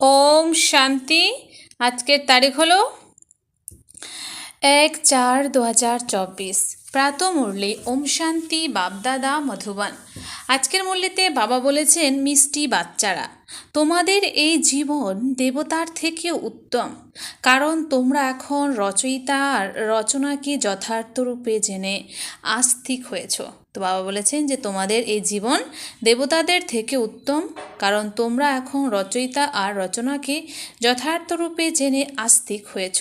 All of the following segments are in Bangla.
ওম শান্তি। আজকের তারিখ হলো এক চার দু হাজার চব্বিশ। প্রাত মুরলি, ওম শান্তি, বাপদাদা, মধুবন। আজকের মুরলিতে বাবা বলেছেন, মিষ্টি বাচ্চারা, তোমাদের এই জীবন দেবতার থেকেও উত্তম। কারণ তোমরা এখন রচয়িতা আর রচনাকে যথার্থ রূপে জেনে আস্তিক হয়েছ। তো বাবা বলেছেন যে তোমাদের এই জীবন দেবতাদের থেকে উত্তম, কারণ তোমরা এখন রচয়িতা আর রচনাকে যথার্থরূপে জেনে আস্তিক হয়েছ।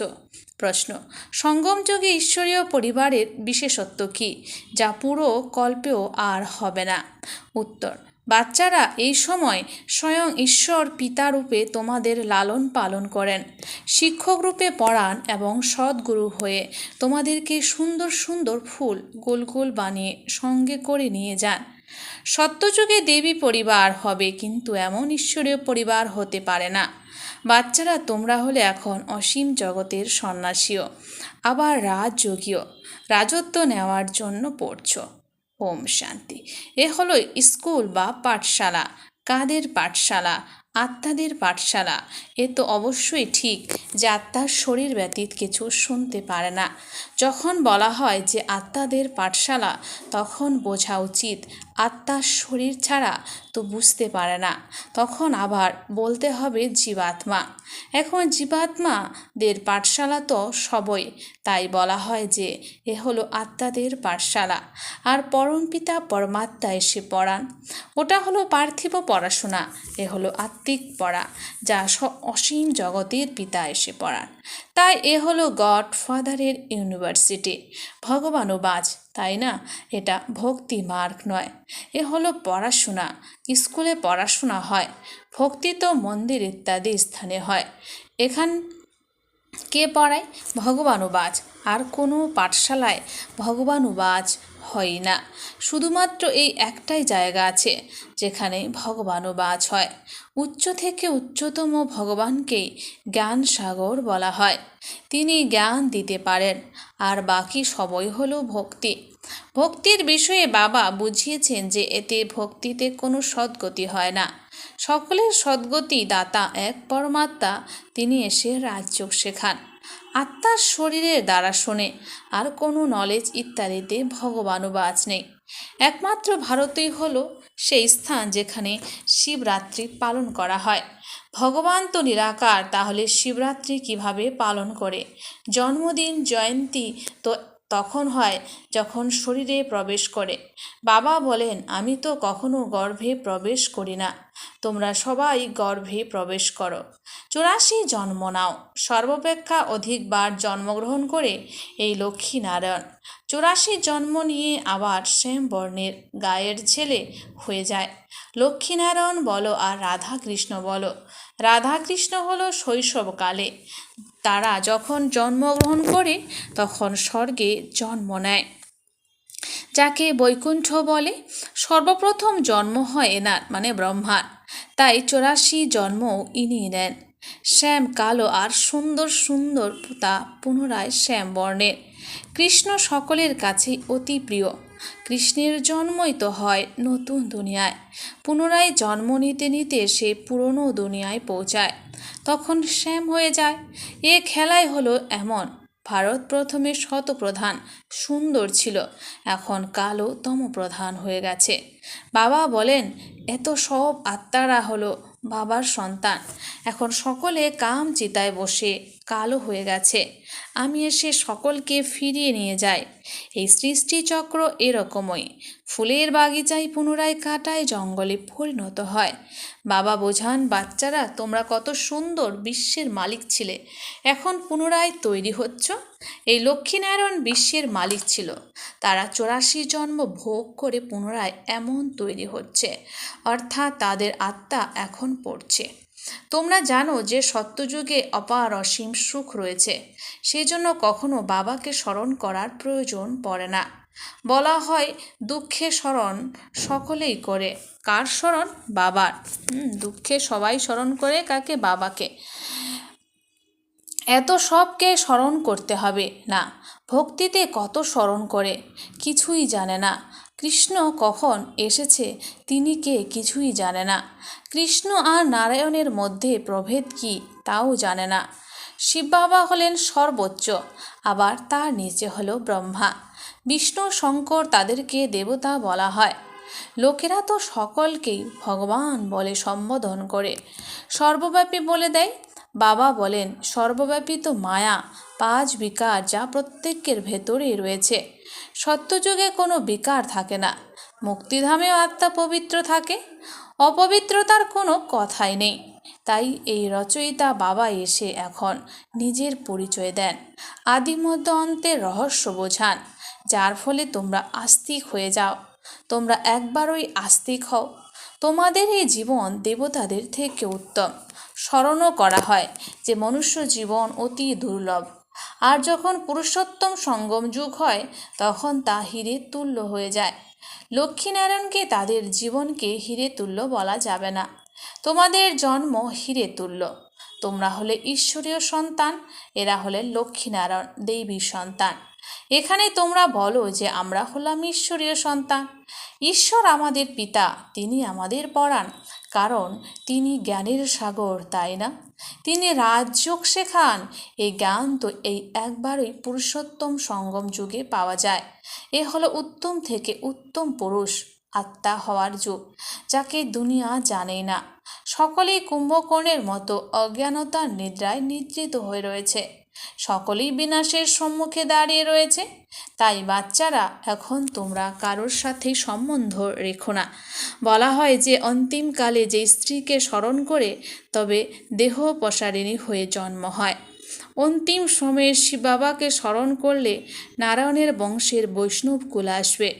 প্রশ্ন, সঙ্গম যুগে ঈশ্বরীয় পরিবারের বিশেষত্ব কি, যা পুরো কল্পেও আর হবে না? উত্তর বাচ্চারা এই সময় স্বয়ং ঈশ্বর পিতারূপে তোমাদের লালন পালন করেন। শিক্ষক রূপে পড়ান এবং সদ্গুরু হয়ে তোমাদেরকে সুন্দর সুন্দর ফুল গোল গোল বানিয়ে সঙ্গে করে নিয়ে যান। সত্যযুগে দেবী পরিবার হবে কিন্তু এমন ঈশ্বরীয় পরিবার হতে পারে না। বাচ্চারা তোমরা হলে এখন অসীম জগতের সন্ন্যাসীও। আবার রাজযোগীয় রাজত্ব নেওয়ার জন্য পড়ছ। ওম শান্তি। এ হলো স্কুল বা পাঠশালা, কাদের পাঠশালা, আত্মাদের পাঠশালা। এ তো অবশ্যই ঠিক যে আত্মার শরীর ব্যতীত কিছু শুনতে পারে না। যখন বলা হয় যে আত্মাদের পাঠশালা, তখন বোঝা উচিত আত্মার শরীর ছাড়া তো বুঝতে পারে না। তখন আবার বলতে হবে জীবাত্মা। এখন জীবাত্মাদের পাঠশালা তো সবই, তাই বলা হয় যে এ হলো আত্মাদের পাঠশালা। আর পরমপিতা পরমাত্মা এসে পড়ান। ওটা হলো পার্থিব পড়াশোনা, এ হলো আত্মিক পড়া, যা অসীম জগতের পিতা এসে পড়ান। তাই এ হলো গড ফাদারের ইউনিভার্সিটি। ভগবানও বাজ, তাই না? এটা ভক্তি মার্গ নয়। এ হলো পড়াশোনা, স্কুলে পড়াশোনা হয়, ভক্তি তো মন্দির ইত্যাদি স্থানে হয়। এখান কে পড়ায়? ভগবানুবাজ আর কোনো পাঠশালায় ভগবানুবাজ হয় না। শুধুমাত্র এই একটাই জায়গা আছে, যেখানে ভগবানুবাজ হয়। উচ্চ থেকে উচ্চতম ভগবানকেই জ্ঞান সাগর বলা হয়। তিনি জ্ঞান দিতে পারেন, আর বাকি সবই হলো ভক্তি। ভক্তির বিষয়ে বাবা বুঝিয়েছেন যে এতে ভক্তিতে কোনো সদ্গতি হয় না। সকলের সদ্গতি দাতা এক পরমাত্মা, তিনি এসে রাজযোগ শেখান। আত্মার শরীরের দ্বারা শোনে, আর কোনো নলেজ ইত্যাদিতে ভগবানুবাজ নেই। একমাত্র ভারতেই হলো সেই স্থান যেখানে শিবরাত্রি পালন করা হয়। ভগবান তো নিরাকার, তাহলে শিবরাত্রি কীভাবে পালন করে? জন্মদিন, জয়ন্তী তো তখন হয় যখন শরীরে প্রবেশ করে। বাবা বলেন, আমি তো কখনো গর্ভে প্রবেশ করি না। তোমরা সবাই গর্ভে প্রবেশ করো। চুরাশি জন্ম নাও। সর্বাপেক্ষা অধিকবার জন্মগ্রহণ করে এই লক্ষ্মী নারায়ণ চুরাশি জন্ম নিয়ে আবার শ্যাম বর্ণের গায়ের ছেলে হয়ে যায়। লক্ষ্মীনারায়ণ বলো আর রাধা কৃষ্ণ বলো। রাধাকৃষ্ণ হলো শৈশবকালে। তারা যখন জন্মগ্রহণ করে তখন স্বর্গে জন্ম নেয়। যাকে বৈকুণ্ঠ বলে, সর্বপ্রথম জন্ম হয় এনার মানে ব্রহ্মার। তাই চৌরাশি জন্মও ইনি নেন শ্যাম কালো আর সুন্দর সুন্দর তা পুনরায় শ্যাম বর্ণের। কৃষ্ণ সকলের কাছেই অতি প্রিয়। কৃষ্ণের জন্মই তো হয় নতুন দুনিয়ায়। পুনরায় জন্ম নিতে নিতে সে পুরনো দুনিয়ায় পৌঁছায়। তখন শ্যাম হয়ে যায়। এ খেলাই হলো এমন। ভারত প্রথমে শতপ্রধান, সুন্দর ছিল। এখন কালো তম প্রধান হয়ে গেছে। বাবা বলেন, এত সব আত্মারা হলো বাবার সন্তান। এখন সকলে কাম চিতায় বসে কালো হয়ে গেছে। আমি এসে সকলকে ফিরিয়ে নিয়ে যাই। এই সৃষ্টিচক্র এরকমই। ফুলের বাগিচায় পুনরায় কাটায় জঙ্গলে পরিণত হয়। বাবা বোঝান, বাচ্চারা, তোমরা কত সুন্দর বিশ্বের মালিক ছিলে। এখন পুনরায় তৈরি হচ্ছ? এই লক্ষ্মীনারায়ণ বিশ্বের মালিক ছিল। তারা চৌরাশি জন্ম ভোগ করে পুনরায় এমন তৈরি হচ্ছে। অর্থাৎ তাদের আত্মা এখন পড়ছে। তোমরা জানো যে সত্যযুগে অপার অসীম সুখ রয়েছে। সেজন্য কখনো বাবাকে স্মরণ করার প্রয়োজন পড়ে না। বলা হয়, দুঃখে স্মরণ সকলেই করে। কার স্মরণ? বাবার। দুঃখে সবাই স্মরণ করে কাকে? বাবাকে। এত সবকে স্মরণ করতে হবে না। ভক্তিতে কত স্মরণ করে? কিছুই জানে না। কৃষ্ণ কখন এসেছে তিনি কে কিছুই জানে না। কৃষ্ণ আর নারায়ণের মধ্যে প্রভেদ কি তাও জানে না। শিব বাবা হলেন সর্বোচ্চ, আবার তার নিচে হল ব্রহ্মা। বিষ্ণু শঙ্কর তাদেরকে দেবতা বলা হয়। লোকেরা তো সকলকেই ভগবান বলে সম্বোধন করে। সর্বব্যাপী বলে দেয়, বাবা বলেন, সর্বব্যাপী তো মায়া, পাঁচ বিকার যা প্রত্যেকের ভেতরেই রয়েছে। সত্যযুগে কোনো বিকার থাকে না। মুক্তিধামেও আত্মা পবিত্র থাকে, অপবিত্রতার কোনো কথাই নেই। তাই এই রচয়িতা বাবা এসে এখন নিজের পরিচয় দেন, আদিমধ্য অন্তের রহস্য বোঝান, যার ফলে তোমরা আস্তিক হয়ে যাও। তোমরা একবারই আস্তিক হও। তোমাদের এই জীবন দেবতাদের থেকে উত্তম। স্মরণও করা হয় যে মনুষ্য জীবন অতি দুর্লভ। আর যখন পুরুষোত্তম সঙ্গম যুগ হয়, তখন তা হিরে তুল্য হয়ে যায়। লক্ষ্মীনারায়ণকে তাদের জীবনকে হিরে তুল্য বলা যাবে না। তোমাদের জন্ম হিরে তুল্য। তোমরা হলে ঈশ্বরীয় সন্তান, এরা হলে লক্ষ্মীনারায়ণ দেবীর সন্তান। এখানে তোমরা বলো যে আমরা হলাম ঈশ্বরীয় সন্তান। ঈশ্বর আমাদের পিতা, তিনি আমাদের পড়ান কারণ তিনি জ্ঞানের সাগর, তাই না? তিনি রাজযোগ শেখান। এই জ্ঞান তো এই একবারই পুরুষোত্তম সঙ্গম যুগে পাওয়া যায়। এ হলো উত্তম থেকে উত্তম পুরুষ, আত্মা হওয়ার যুগ, যাকে দুনিয়া জানেই না। সকলেই কুম্ভকর্ণের মতো অজ্ঞানতার নিদ্রায় নিদ্রিত হয়ে রয়েছে। সকলেই বিনাশের সম্মুখে দাঁড়িয়ে রয়েছে। তাই বাচ্চারা, এখন তোমরা কারোর সাথে সম্বন্ধ রেখো না। বলা হয় যে, অন্তিমকালে যে স্ত্রীকে স্মরণ করে, তবে দেহ প্রসারিণী হয়ে জন্ম হয়। অন্তিম সময়ে শিব বাবাকে স্মরণ করলে নারায়ণের বংশের বৈষ্ণব কুল আসবে।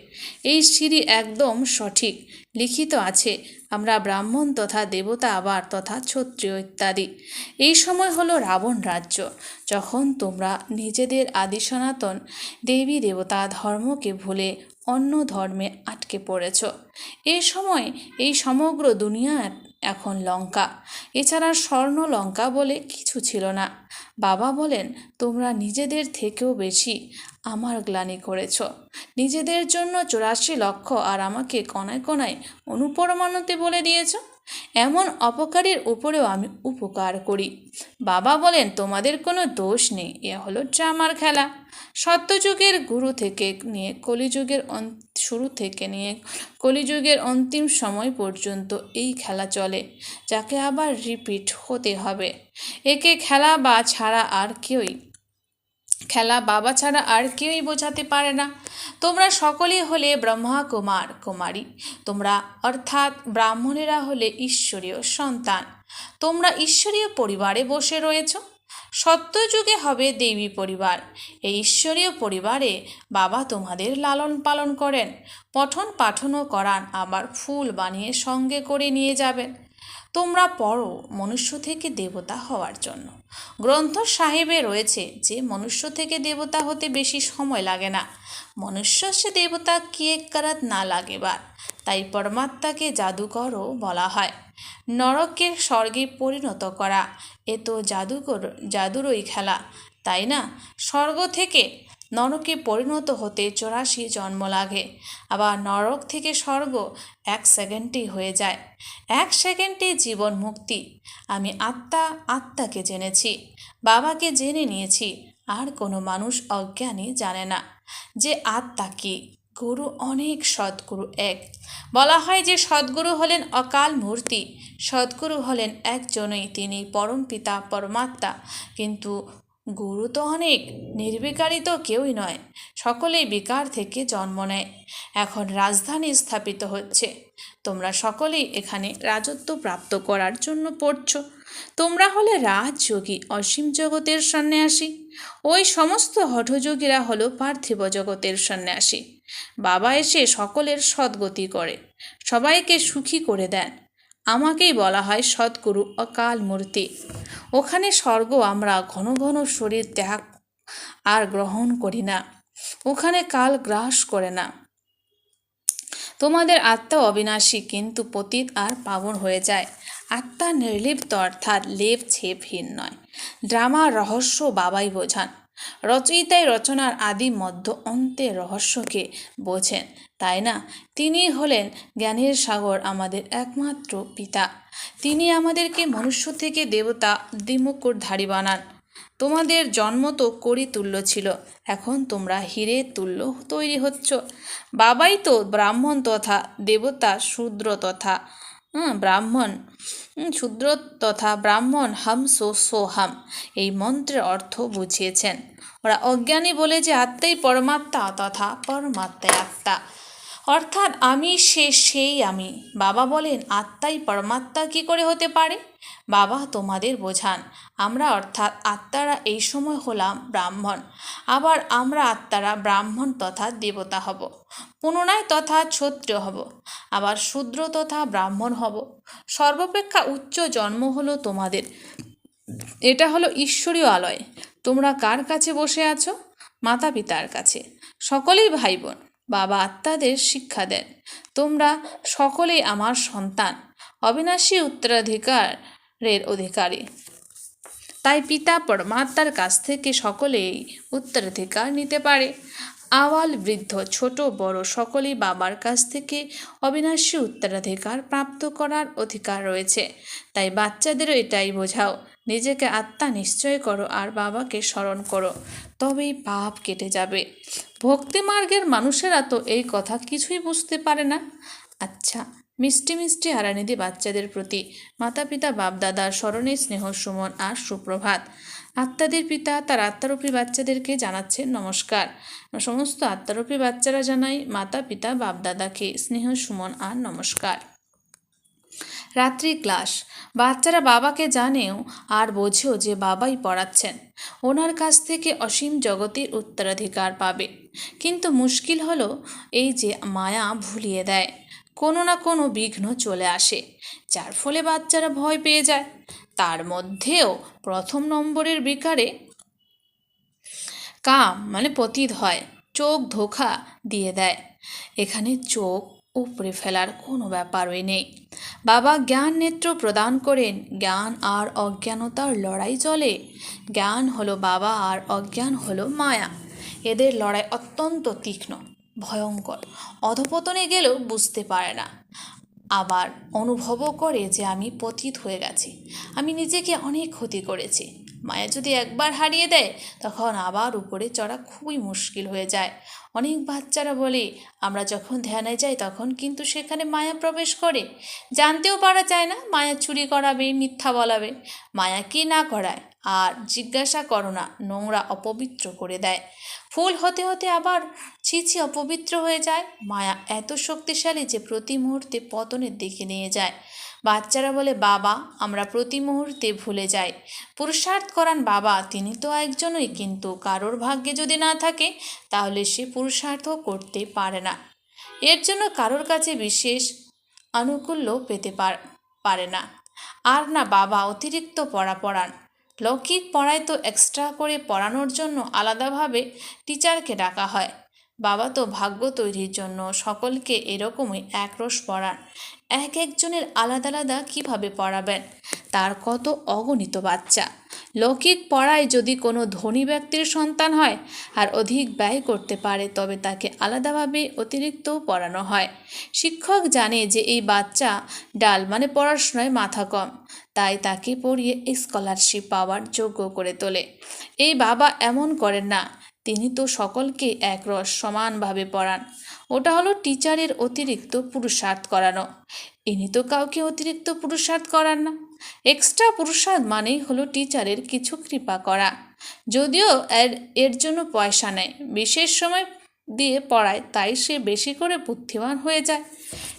এই সিঁড়ি একদম সঠিক। লিখিত আছে, আমরা ব্রাহ্মণ তথা দেবতা আবার তথা ক্ষত্রিয় ইত্যাদি। এই সময় হলো রাবণ রাজ্য। যখন তোমরা নিজেদের আদি সনাতন দেবী দেবতা ধর্মকে ভুলে অন্য ধর্মে আটকে পড়েছ। এই সময় এই সমগ্র দুনিয়া এখন লঙ্কা। এছাড়া স্বর্ণ লঙ্কা বলে কিছু ছিল না। বাবা বলেন, তোমরা নিজেদের থেকেও বেশি আমার গ্লানি করেছ। নিজেদের জন্য চুরাশি লক্ষ আর আমাকে কণায় কণায় অনুপরমাণুতে বলে দিয়েছ। এমন অপকারের উপরেও আমি উপকার করি। বাবা বলেন, তোমাদের কোনো দোষ নেই, এ হলো ড্রামার খেলা। সত্যযুগের গুরু থেকে নিয়ে, কলিযুগের শুরু থেকে নিয়ে, কলিযুগের অন্তিম সময় পর্যন্ত এই খেলা চলে, যাকে আবার রিপিট হতে হবে। একে খেলা বা ছাড়া আর কেউই খেলা বাবা ছাড়া আর কেউই বোঝাতে পারে না। তোমরা সকলেই হলে ব্রহ্মা কুমার কুমারী। তোমরা অর্থাৎ ব্রাহ্মণেরা হলে ঈশ্বরীয় সন্তান। তোমরা ঈশ্বরীয় পরিবারে বসে রয়েছ। সত্যযুগে হবে দেবী পরিবার। এই ঈশ্বরীয় পরিবারে বাবা তোমাদের লালন পালন করেন। পঠন পাঠনও করান, আবার ফুল বানিয়ে সঙ্গে করে নিয়ে যাবেন। তোমরা পড়ো মনুষ্য থেকে দেবতা হওয়ার জন্য। গ্রন্থ সাহেবে রয়েছে যে মনুষ্য থেকে দেবতা হতে বেশি সময় লাগে না। মনুষ্য সে দেবতা কি এক কারাত না লাগেবার তাই পরমাত্মাকে জাদুকরও বলা হয়। নরককে স্বর্গে পরিণত করা, এ তো জাদুকর, জাদুরই খেলা, তাই না? স্বর্গ থেকে নরকে পরিণত হতে চৌরাশি জন্ম লাগে। আবার নরক থেকে স্বর্গ এক সেকেন্ডেই হয়ে যায়। এক সেকেন্ডে জীবন মুক্তি। আমি আত্মা, আত্মাকে জেনেছি। বাবাকে জেনে নিয়েছি। আর কোনো মানুষ অজ্ঞানী জানে না। যে আত্মা কি? গুরু অনেক সদ্গুরু এক। বলা হয় যে সদ্গুরু হলেন অকাল মূর্তি। সদ্গুরু হলেন একজনই। তিনি পরম পিতা, পরমাত্মা। কিন্তু গুরু তো অনেক নির্বিকারী তো কেউই নয়। সকলেই বিকার থেকে জন্ম নেয়। এখন রাজধানী স্থাপিত হচ্ছে। তোমরা সকলেই এখানে রাজত্ব প্রাপ্ত করার জন্য পড়ছ। তোমরা হলে রাজযোগী অসীম জগতের সন্ন্যাসী। ওই সমস্ত হঠযোগীরা হলো পার্থিব জগতের সন্ন্যাসী। বাবা এসে সকলের সদ্গতি করে, সবাইকে সুখী করে দেন। আমাকেই বলা হয় সদ্গুরু অকাল মূর্তি। ওখানে স্বর্গ আমরা ঘন ঘন শরীর ত্যাগ আর গ্রহণ করি না। ওখানে কাল গ্রাস করে না। তোমাদের আত্মা অবিনাশী, কিন্তু পতীত আর পাবন হয়ে যায়। আত্মা নির্লিপ্ত, অর্থাৎ লেপ ছেপহীন নয়। ড্রামার রহস্য বাবাই বোঝান। রচয়িতাই রচনার আদি মধ্য অন্তের রহস্যকে বোঝেন। তাই না? তিনি হলেন জ্ঞানের সাগর আমাদের একমাত্র পিতা। তিনি আমাদেরকে মনুষ্য থেকে দেবতা দ্বিমুকুটধারী বানান। তোমাদের জন্ম তো করি তুল্য ছিল, এখন তোমরা হিরে তুল্য তৈরি হচ্ছ। বাবাই তো ব্রাহ্মণ তথা দেবতা শূদ্র তথা ব্রাহ্মণ। শুদ্র তথা ব্রাহ্মণ হাম সো সোহাম এই মন্ত্রের অর্থ বুঝিয়েছেন। ওরা অজ্ঞানী বলে যে আত্মাই পরমাত্মা তথা পরমাত্মায় আত্মা। অর্থাৎ আমি সে সেই আমি। বাবা বলেন, আত্মাই পরমাত্মা কি করে হতে পারে? বাবা, তোমাদের বোঝান। আমরা অর্থাৎ আত্মারা এই সময় হলাম ব্রাহ্মণ। আবার আমরা আত্মারা ব্রাহ্মণ তথা দেবতা হব। পুনরায় তথা ক্ষত্রিয় হব। আবার শূদ্র তথা ব্রাহ্মণ হব। সর্বাপেক্ষা উচ্চ জন্ম হলো তোমাদের। এটা হলো ঈশ্বরীয় আলয়। তোমরা কার কাছে বসে আছো? মাতা পিতার কাছে। সকলেই ভাই বোন বাবা আত্মাদের শিক্ষা দেন। তোমরা সকলেই আমার সন্তান, অবিনাশী উত্তরাধিকারের অধিকারী। তাই পিতা পরমাত্মার কাছ থেকে সকলেই উত্তরাধিকার নিতে পারে। আওয়াল বৃদ্ধ, ছোট, বড় সকলেই বাবার কাছ থেকে অবিনাশী উত্তরাধিকার প্রাপ্ত করার অধিকার রয়েছে। তাই বাচ্চাদেরও এটাই বোঝাও নিজেকে আত্মা নিশ্চয় করো আর বাবাকে স্মরণ করো, তবেই পাপ কেটে যাবে। ভক্তি মার্গের মানুষেরা তো এই কথা কিছুই বুঝতে পারে না। আচ্ছা মিষ্টি মিষ্টি হারানিধি বাচ্চাদের প্রতি মাতা পিতা বাপদাদার স্মরণে স্নেহ, সুমন আর সুপ্রভাত। আত্মাদের পিতা তার আত্মারূপী বাচ্চাদেরকে জানাচ্ছেন নমস্কার। সমস্ত আত্মারূপী বাচ্চারা জানাই মাতা পিতা বাপদাদাকে স্নেহ, সুমন আর নমস্কার। রাত্রি ক্লাস। বাচ্চারা বাবাকে জানেও আর বোঝেও যে বাবাই পড়াচ্ছেন। ওনার কাছ থেকে অসীম জগতের উত্তরাধিকার পাবে। কিন্তু মুশকিল হলো এই যে মায়া ভুলিয়ে দেয়। কোনো না কোনো বিঘ্ন চলে আসে, যার ফলে বাচ্চারা ভয় পেয়ে যায়। তার মধ্যেও প্রথম নম্বরের বিকারে কাম মানে পতিত হয়, চোখ ধোখা দিয়ে দেয়। এখানে চোখ উপড়ে ফেলার কোনো ব্যাপারই নেই। বাবা জ্ঞান নেত্র প্রদান করেন, জ্ঞান আর অজ্ঞানতার লড়াই চলে। জ্ঞান হলো বাবা আর অজ্ঞান হলো মায়া। এদের লড়াই অত্যন্ত তীক্ষ্ণ, ভয়ঙ্কর। অধপতনে গেলেও বুঝতে পারে না। আবার অনুভবও করে যে আমি পতিত হয়ে গেছি। আমি নিজেকে অনেক ক্ষতি করেছি। মায়া যদি একবার হারিয়ে দেয়, তখন আবার উপরে চড়া খুবই মুশকিল হয়ে যায়। অনেক বাচ্চারা বলে, আমরা যখন ধ্যানে যাই, তখন কিন্তু সেখানে মায়া প্রবেশ করে। জানতেও পারা যায় না, মায়া চুরি করাবে, মিথ্যা বলাবে। মায়া কি না করায়? আর জিজ্ঞাসা করো না, নোংরা অপবিত্র করে দেয়। ফুল হতে হতে আবার ছিছি অপবিত্র হয়ে যায়। মায়া এত শক্তিশালী যে প্রতি মুহূর্তে পতনের দিকে নিয়ে যায়। বাচ্চারা বলে, বাবা, আমরা প্রতি মুহূর্তে ভুলে যাই। পুরুষার্থ করান, বাবা, তিনি তো একজনই, কিন্তু কারোর ভাগ্যে যদি না থাকে, তাহলে সে পুরুষার্থ করতে পারে না। এর জন্য কারোর কাছে বিশেষ আনুকূল্য পেতে পার- না। আর না, বাবা, অতিরিক্ত পড়া পড়ান। লৌকিক পড়ায় তো এক্সট্রা করে পড়ানোর জন্য আলাদাভাবে টিচারকে ডাকা হয়। বাবা তো ভাগ্য তৈরির জন্য সকলকে এরকমই একরস পড়ান। এক একজনের আলাদা আলাদা কীভাবে পড়াবেন? তার কত অগণিত বাচ্চা। লৌকিক পড়ায় যদি কোনো ধনী ব্যক্তির সন্তান হয় আর অধিক ব্যয় করতে পারে, তবে তাকে আলাদাভাবে অতিরিক্ত পড়ানো হয়। শিক্ষক জানে যে এই বাচ্চা ডাল মানে পড়াশোনায় মাথা কম, তাই তাকে পড়িয়ে স্কলারশিপ পাওয়ার যোগ্য করে তোলে। এই বাবা এমন করেন না, তিনি তো সকলকে একরস সমানভাবে পড়ান। ওটা হলো টিচারের অতিরিক্ত পুরুষার্থ করানো। ইনি তো কাউকে অতিরিক্ত পুরুষার্থ করান না। এক্সট্রা পুরুষার্থ মানেই হলো টিচারের কিছু কৃপা করা। যদিও এর এর জন্য পয়সা নেয়, বিশেষ সময় দিয়ে পড়ায়, তাই সে বেশি করে বুদ্ধিমান হয়ে যায়।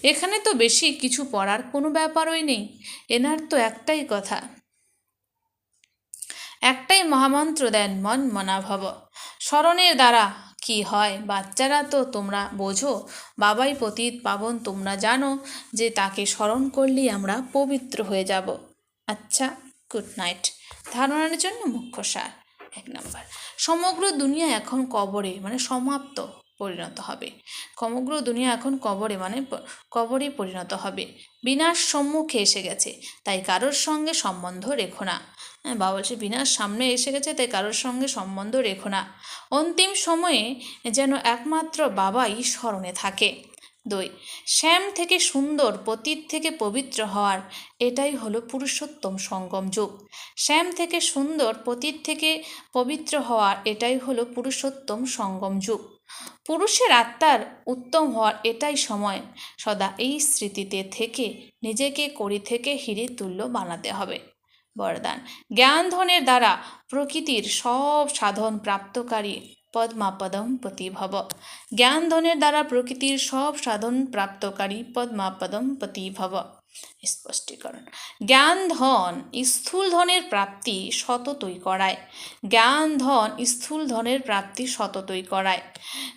এখানে তো বেশি কিছু পড়ার কোনো ব্যাপারই নেই, এনার তো একটাই কথা। একটাই মহামন্ত্র দেন মন মনাভব স্মরণের দ্বারা কি হয়? বাচ্চারা তো তোমরা বোঝো। বাবাই পতীত পাবন, তোমরা জানো যে তাকে স্মরণ করলেই আমরা পবিত্র হয়ে যাব। আচ্ছা গুড নাইট ধারণার জন্য মুখ্য সার। এক নম্বর। সমগ্র দুনিয়া এখন কবরে মানে সমাপ্ত। পরিণত হবে। সমগ্র দুনিয়া এখন কবরে মানে কবরে পরিণত হবে। বিনাশ সম্মুখে এসে গেছে, তাই কারোর সঙ্গে সম্বন্ধ রেখো না। হ্যাঁ বাবা বলছে, বিনাশ সামনে এসে গেছে, তাই কারোর সঙ্গে সম্বন্ধ রেখো না। অন্তিম সময়ে যেন একমাত্র বাবাই স্মরণে থাকে। দুই, শ্যাম থেকে সুন্দর, পতীত থেকে পবিত্র হওয়ার, এটাই হলো পুরুষোত্তম সঙ্গম যুগ। শ্যাম থেকে সুন্দর, পতীত থেকে পবিত্র হওয়ার, এটাই হলো পুরুষোত্তম সঙ্গম যুগ। পুরুষের আত্মার উত্তম হওয়ার এটাই সময়। সদা এই স্মৃতিতে থেকে নিজেকে করি থেকে হিরে তুল্য বানাতে হবে। বরদান। জ্ঞান ধনের দ্বারা প্রকৃতির সব সাধন প্রাপ্তকারী পদ্মাপদম প্রতিভব জ্ঞান ধনের দ্বারা প্রকৃতির সব সাধন প্রাপ্তকারী পদ্মাপদম প্রতিভব স্পষ্টীকরণ। জ্ঞান, ধন, স্থূল ধনের প্রাপ্তি সততই করায়। জ্ঞান, ধন, স্থূল ধনের প্রাপ্তি সততই করায়।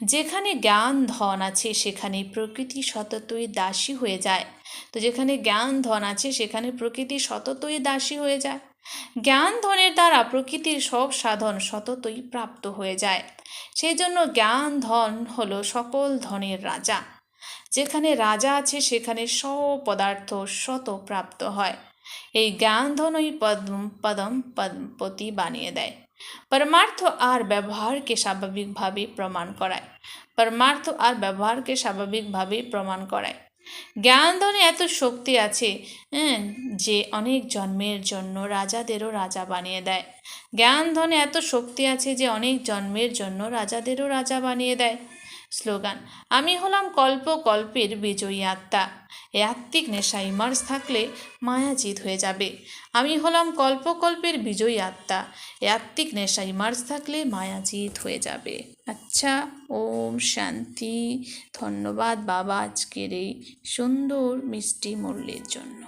যেখানে জ্ঞান, ধন আছে সেখানে প্রকৃতি সততই দাসী হয়ে যায়। তো যেখানে জ্ঞান, ধন আছে, সেখানে প্রকৃতি সততই দাসী হয়ে যায়। জ্ঞান, ধনের দ্বারা প্রকৃতির সব সাধন সততই প্রাপ্ত হয়ে যায়। সেই জন্য জ্ঞান, ধন হলো সকল ধনের রাজা। যেখানে রাজা আছে সেখানে সব পদার্থ শত প্রাপ্ত হয়। এই জ্ঞান ধনই পদ্ম পদম পদ্মপতি বানিয়ে দেয়। পরমার্থ আর ব্যবহারকে স্বাভাবিকভাবে প্রমাণ করায়। পরমার্থ আর ব্যবহারকে স্বাভাবিকভাবে প্রমাণ করায়। জ্ঞান ধনে এত শক্তি আছে হ্যাঁ, যে অনেক জন্মের জন্য রাজাদেরও রাজা বানিয়ে দেয়। জ্ঞান ধনে এত শক্তি আছে যে অনেক জন্মের জন্য রাজাদেরও রাজা বানিয়ে দেয়। স্লোগান। আমি হলাম কল্প কল্পের বিজয়ী আত্মা। এই আত্মিক নেশা ইমার্স থাকলে মায়াজিত হয়ে যাবে। আমি হলাম কল্পকল্পের বিজয়ী আত্মা। এই আত্মিক নেশা ইমার্স থাকলে মায়াজিত হয়ে যাবে। আচ্ছা ওম শান্তি। ধন্যবাদ বাবা আজকের এই সুন্দর মিষ্টি মূল্যের জন্য।